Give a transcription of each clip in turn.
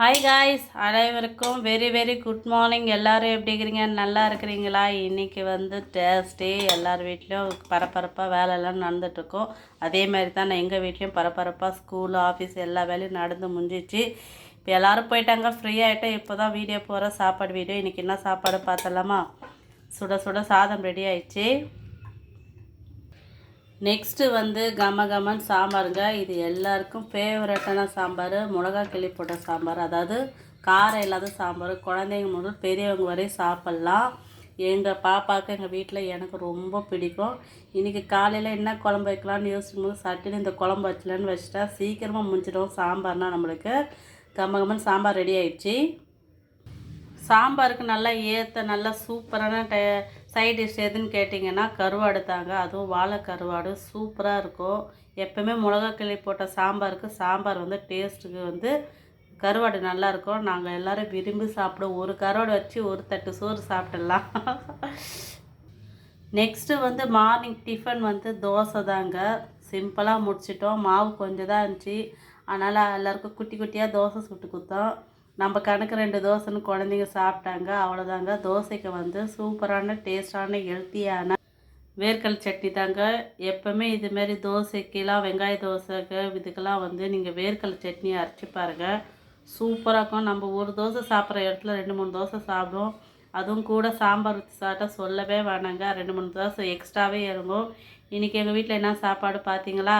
Hi guys அனைவருக்கும் very very good morning எல்லோரும் எப்படி இருக்கிறீங்க? நல்லா இருக்கிறீங்களா? இன்றைக்கி வந்து டேஸ்டே எல்லார் வீட்லேயும் பரபரப்பாக வேலையெல்லாம் நடந்துகிட்ருக்கோம் அதே மாதிரி தான் நான் எங்கள் வீட்லேயும் பரபரப்பாக ஸ்கூல் ஆஃபீஸ் எல்லா வேலையும் நடந்து முடிஞ்சிச்சு. இப்போ எல்லோரும் போயிட்டாங்க ஃப்ரீ ஆகிட்டேன் இப்போ தான் வீடியோ போகிற சாப்பாடு வீடியோ இன்றைக்கி என்ன சாப்பாடு பார்த்தலாமா சுட சுட சாதம் ரெடி ஆயிடுச்சு. நெக்ஸ்ட்டு வந்து கம கமன் சாம்பாருங்க. இது எல்லாருக்கும் ஃபேவரட்டான சாம்பார். மிளகா கிளி போட்ட சாம்பார். அதாவது காரம் இல்லாத சாம்பார். குழந்தைங்க முதல் பெரியவங்க வரையும் சாப்பிட்லாம். எங்கள் பாப்பாவுக்கு எங்கள் வீட்டில் எனக்கு ரொம்ப பிடிக்கும். இன்றைக்கி காலையில் என்ன குழம்பு வைக்கலான்னு யோசிக்கும் போது சட்டுன்னு இந்த குழம்பு வச்சலன்னு வச்சுட்டா சீக்கிரமாக முடிஞ்சிடும் சாம்பார்னால் நம்மளுக்கு. கம்ம சாம்பார் ரெடி ஆயிடுச்சு. சாம்பாருக்கு நல்லா ஏற்ற நல்லா சூப்பரான ட சைட் டிஷ் எதுன்னு கேட்டிங்கன்னா கருவாடு தாங்க. அதுவும் வாழை கருவாடு சூப்பராக இருக்கும். எப்போவுமே மிளகா கிளி போட்ட சாம்பாருக்கு சாம்பார் வந்து டேஸ்ட்டுக்கு வந்து கருவாடு நல்லாயிருக்கும் நாங்கள் எல்லோரும் விரும்பி சாப்பிடுவோம். ஒரு கருவாடு வச்சு ஒரு தட்டு சோறு சாப்பிடலாம். நெக்ஸ்ட்டு வந்து மார்னிங் டிஃபன் வந்து தோசை தாங்க. சிம்பிளாக முடிச்சிட்டோம். மாவு கொஞ்சம் தான் இருந்துச்சு. அதனால் எல்லாருக்கும் குட்டி குட்டியாக தோசை சுட்டு கொடுத்தோம். நம்ம கணக்கு ரெண்டு தோசைன்னு குழந்தைங்க சாப்பிட்டாங்க அவ்வளோதாங்க தோசைக்கு வந்து சூப்பரான டேஸ்டான ஹெல்த்தியான வேர்க்கல் சட்னி தாங்க. எப்போவுமே இதுமாரி தோசைக்கெலாம் வெங்காய தோசைக்கு இதுக்கெல்லாம் வந்து நீங்கள் வேர்க்கல் சட்னி அரைச்சி பாருங்கள் சூப்பராக இருக்கும். நம்ம ஒரு தோசை சாப்பிட்ற இடத்துல ரெண்டு மூணு தோசை சாப்பிடுவோம். அதுவும் கூட சாம்பார் ஊற்றி சாப்பிட்டா சொல்லவே வேணாங்க. ரெண்டு மூணு தோசை எக்ஸ்ட்ராவே இறங்கும் இன்றைக்கி எங்கள் வீட்டில் என்ன சாப்பாடு பார்த்தீங்களா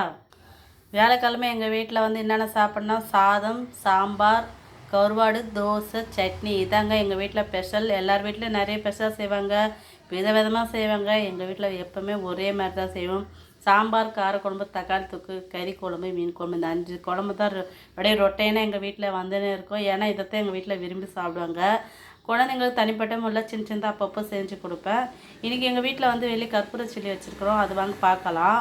வேலைக்கிழமை எங்கள் வீட்டில் வந்து என்னென்ன சாப்பிட்னா சாதம் சாம்பார் கருவாடு தோசை சட்னி இதாங்க எங்கள் வீட்டில் ஸ்பெஷல் எல்லார் வீட்லேயும் நிறைய ஸ்பெஷல் செய்வாங்க. வித விதமாக செய்வாங்க. எங்கள் வீட்டில் எப்போவுமே ஒரே மாதிரி தான் செய்வோம். சாம்பார் காரக்குழம்பு தக்காளி தொக்கு கறி குழம்பு மீன் குழம்பு. இந்த அஞ்சு குழம்பு தான் அப்படியே ரொட்டைனா எங்கள் வீட்டில் வந்துன்னு இருக்கும். ஏன்னா இதைத்தான் எங்கள் வீட்டில் விரும்பி சாப்பிடுவாங்க. குழந்தைங்களுக்கு தனிப்பட்ட முறையில் சின்ன சின்னதாக அப்பப்போ செஞ்சு கொடுப்பேன். இன்றைக்கி எங்கள் வீட்டில் வந்து வெளியே கற்பூர சில்லி வச்சுருக்குறோம். அது வாங்க பார்க்கலாம்.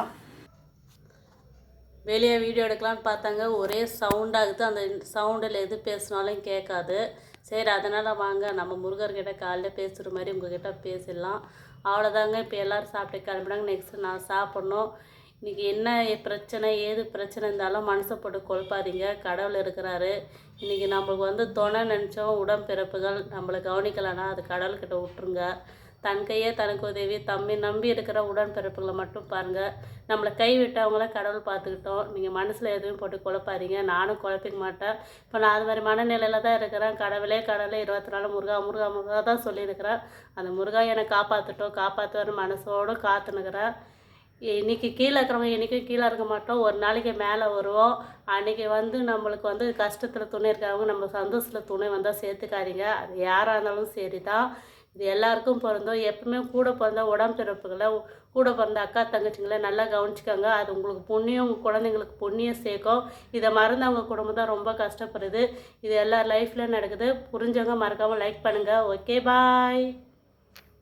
வெளியே வீடியோ எடுக்கலான்னு பார்த்தாங்க. ஒரே சவுண்டாகுது அந்த சவுண்டில் எது பேசினாலும் கேட்காது. சரி அதனால் வாங்க. நம்ம முருகர்கிட்ட காலையில் பேசுகிற மாதிரி உங்ககிட்ட பேசிடலாம். அவ்வளோதாங்க இப்போ எல்லோரும் சாப்பிட்டு கிளம்பினாங்க நெக்ஸ்ட்டு நான் சாப்பிட்ணும். இன்றைக்கி என்ன பிரச்சனை ஏது பிரச்சனை இருந்தாலும் மனசை போட்டு கொழுப்பாதீங்க கடவுள் இருக்கிறாரு. இன்றைக்கி நம்மளுக்கு வந்து துணை நினச்சோம். உடம்பிறப்புகள் நம்மளை கவனிக்கலைன்னா அது கடவுள்கிட்ட விட்டுருங்க. தன் கையே தனக்கு உதவி தம்பி நம்பி இருக்கிற உடன்பிறப்புகளை மட்டும் பாருங்கள் நம்மளை கைவிட்டவங்கள கடவுள் பார்த்துக்கிட்டோம். நீங்கள் மனசில் எதுவும் போட்டு குழப்பாதீங்க. நானும் குழப்பிக்க மாட்டேன். இப்போ நான் அது மாதிரி மனநிலையில் தான் இருக்கிறேன். கடவுளே கடவுளே இருபத்தி நாலு முருகா முருகா முருகா தான் சொல்லியிருக்கிறேன். அந்த முருகா என்னை காப்பாற்றட்டும் காப்பாற்றுவார் மனசோடு காத்துனுக்கிறேன் இன்றைக்கி கீழே இருக்கிறவங்க என்றைக்கும் கீழே இருக்க மாட்டோம். ஒரு நாளைக்கு மேலே வருவோம். அன்றைக்கி வந்து நம்மளுக்கு வந்து கஷ்டத்தில் துணை இருக்கிறவங்க நம்ம சந்தோஷத்தில் துணை வந்தால் சேர்த்துக்காதீங்க. அது யாராக இருந்தாலும் சரி தான் இது எல்லாருக்கும் பிறந்தோம் எப்பவுமே கூட பிறந்த உடம்பிறப்புகளை கூட பிறந்த அக்கா தங்கச்சிங்களை நல்லா கவனிச்சிக்கோங்க. அது உங்களுக்கு புண்ணியம் உங்கள் குழந்தைங்களுக்கு புண்ணியம் சேர்க்கும். இதை மறந்து அவங்க குடும்பம் தான் ரொம்ப கஷ்டப்படுது. இது எல்லா லைஃப்லையும் நடக்குது. புரிஞ்சவங்க மறக்காமல் லைக் பண்ணுங்கள் ஓகே பாய்